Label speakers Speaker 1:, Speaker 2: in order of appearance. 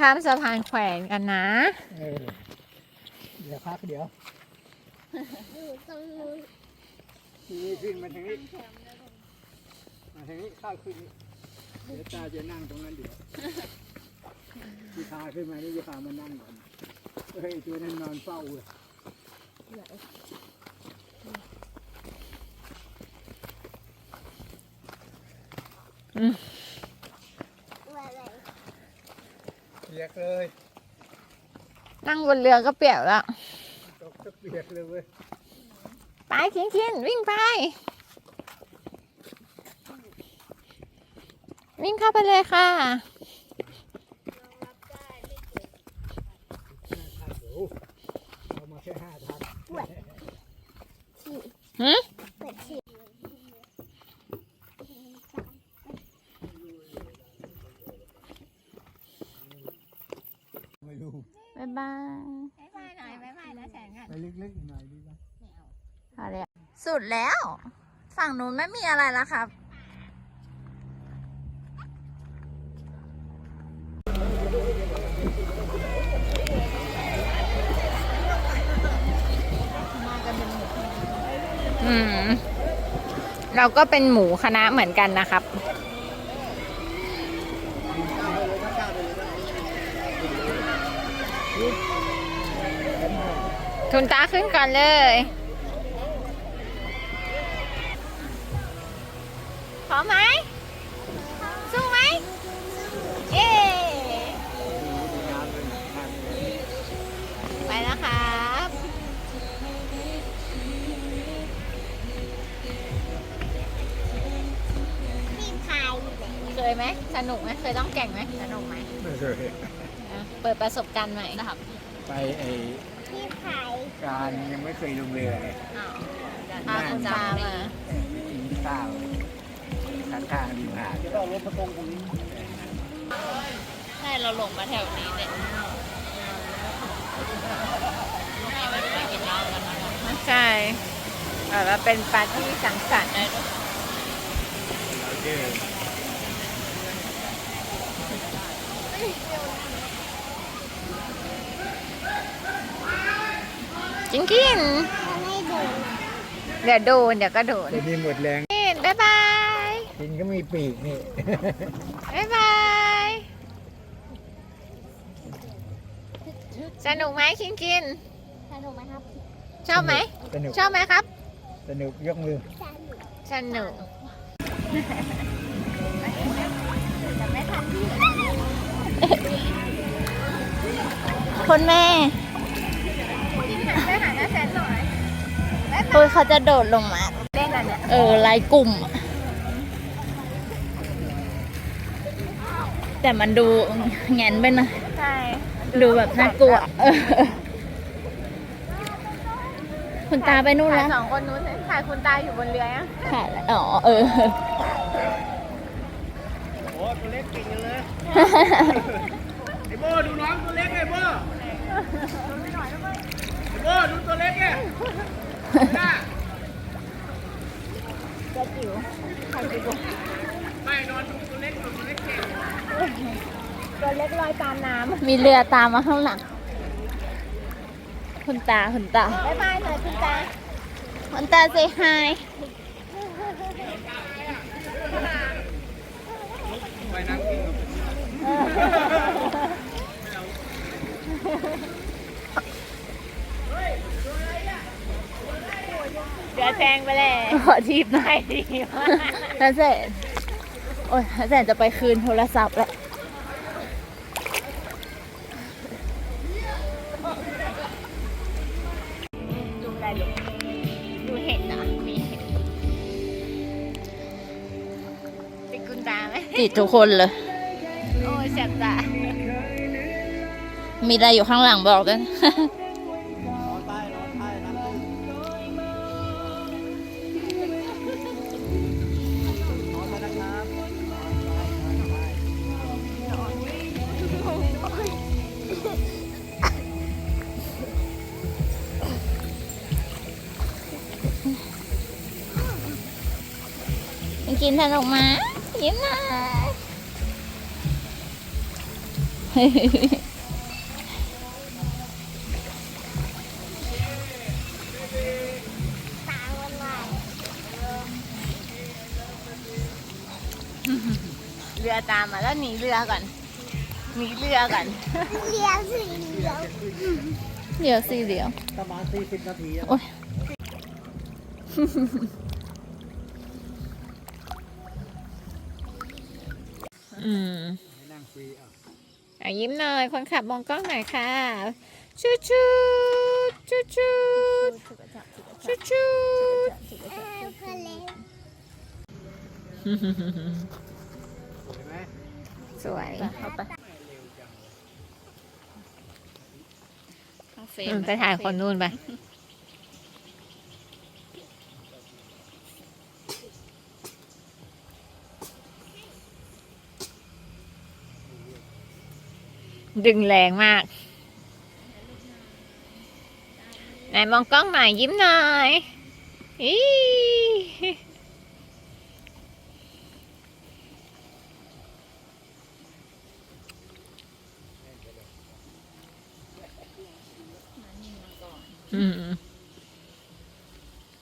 Speaker 1: ข้ามสะพานแขวนกันนะ
Speaker 2: เออเดี๋ยวพักเดี๋ยว
Speaker 3: อยู่ตรงนู้น
Speaker 2: นี่ขึ้นมาทางนี้มาทางนี้ข้าวขึ้นนี่เดี๋ยวตาจะนั่งตรงนั้นเดี๋ยวพี่พาขึ้นมานี่จะพามานั่งก่อนเฮ้ยตัวนั้นนอนเฝ้าเลย
Speaker 3: อะไร
Speaker 2: เปียกเลย
Speaker 1: นั่งบนเรือก็เปียกแล้ว
Speaker 2: ตกจะเปียกเลยเว้ย
Speaker 1: ไปคินคินวิ่งไป วิ่งเข้าไปเลยค่ะ
Speaker 2: ห้าทักเดี๋ยวเอามาแค่ห้าทัก
Speaker 1: หืม
Speaker 3: เปิดฉีด
Speaker 2: ไม่รู้
Speaker 1: บ๊ายบาย
Speaker 3: บ๊ายบายหน่อยบ๊ายบายนะแสงกัน
Speaker 2: ไปลึกๆหน่อยดีกว่า
Speaker 1: อะไรอะสุดแล้ว ฝั่งนู้นไม่มีอะไรแล้วครับ อืม เราก็เป็นหมูคณะเหมือนกันนะครับ ทุนตาขึ้นก่อนเลย พร้อมไหม สู้ไหม เย้ ไปแล้วครับ
Speaker 3: พี่พายอยู่ไหน
Speaker 1: เคยไหม สนุกไหม เคยต้องแก่งไหม สนุกไหม
Speaker 2: ไม่เคย
Speaker 1: อะเปิดประสบการณ์ใหม่นะครับ
Speaker 2: ไปไอ
Speaker 3: พี่พาย
Speaker 2: การยังไม่เคยลงเรือเลย
Speaker 1: พาคุณตามา
Speaker 2: ไปกินข้าวข้างข้างๆริมหาดก็รถมาตรงตรงนี้
Speaker 1: ใช่เราลงมาแถวนี้เนี่ยใช่แบบว่าเป็นปาร์ตี้สังสรรค์
Speaker 2: โอเค
Speaker 1: จิ กิน
Speaker 3: จะไม่เดิน
Speaker 1: เดี๋ยวโดนเดี๋ยวก็โดน
Speaker 2: แต่นี่หมดแรง
Speaker 1: กินบ๊ายบาย
Speaker 2: กินก็มีปีกนี่
Speaker 1: บ๊ายบายสนุกไหมคิงกิน
Speaker 3: สนุกไหมครับ
Speaker 1: ชอบไหม
Speaker 2: สนุก
Speaker 1: ชอบไหมครับ
Speaker 2: สนุกยกมือ
Speaker 3: สนุก
Speaker 1: สนุก
Speaker 3: จะไม่ทันพี่
Speaker 1: คุณแม่ เฮ้ยเขาจะโดดลงมา
Speaker 3: เล่นอะไรเนี่ย
Speaker 1: เออลายกลุ่มอะแต่มันดูแงนไปหนะ
Speaker 3: ใช่
Speaker 1: ดูแบบน่ากลัวเออคุณตาไปนู่น
Speaker 3: ถ่าย
Speaker 1: แล้ว
Speaker 3: สองคนนู้นถ่ายคุณตาอยู่บนเรือยัง
Speaker 1: ค่ะอ๋อเออ
Speaker 2: โอ้ตัวเล็กเก่งจังเลยไอ้โบดูน้องตัวเล็กไอ้โบไอ้โบดูตัวเล็กเนี่ยน่า
Speaker 3: จะจิ๋วถ่ายจิ๋ว
Speaker 2: ไม่นอนดูตัวเล็กดูตัวเล็กเก่ง
Speaker 3: ตัวเล็กลอยตามน้
Speaker 1: มีเรือตามมาข้างหลังคุณตาคุณตาำ
Speaker 3: บ๊ายบายหน่อยคุณตา
Speaker 1: คุณตา say hi
Speaker 2: ไปนั่งกิน
Speaker 3: เรือแซงไปแล้ว
Speaker 1: ขอทีบหน่อยดีมากนั่นเสร็จโอ้ยนั่นเสร็จจะไปคืนโทรศัพท์แล้ว
Speaker 3: ดูอะไรลูกดูเห็ดเหรอมีเห็ดเป็นคุณตาไหม
Speaker 1: ติดทุกคนเลย
Speaker 3: โอ้ยแสบตา
Speaker 1: มีอะไรอยู่ข้างหลังบอกด้วย กินสนุกไหมายิ้มหน่อย
Speaker 3: เตามมันมา
Speaker 1: เรือตามมาแล้วหนีเรือก่อนหนีเรือก่อน
Speaker 3: เลี้ยวสิเลี้ยว
Speaker 1: เดี๋ยวสิเดี๋ยว
Speaker 2: ประมาณสี่สิบนาทีอะ
Speaker 1: โอ๊ย อืม
Speaker 2: นั่งฟรีอะ
Speaker 1: อะยิ้มหน่อย คนขับมองกล้องหน่อยค่ะ ชูชูชูชูชูชู
Speaker 2: สวยไหม
Speaker 1: สวยเข้าไปไปถ่ายคนนู่นไป ดึงแรงมากไหนมองกล้องหน่อยยิ้มหน่อยอีอืม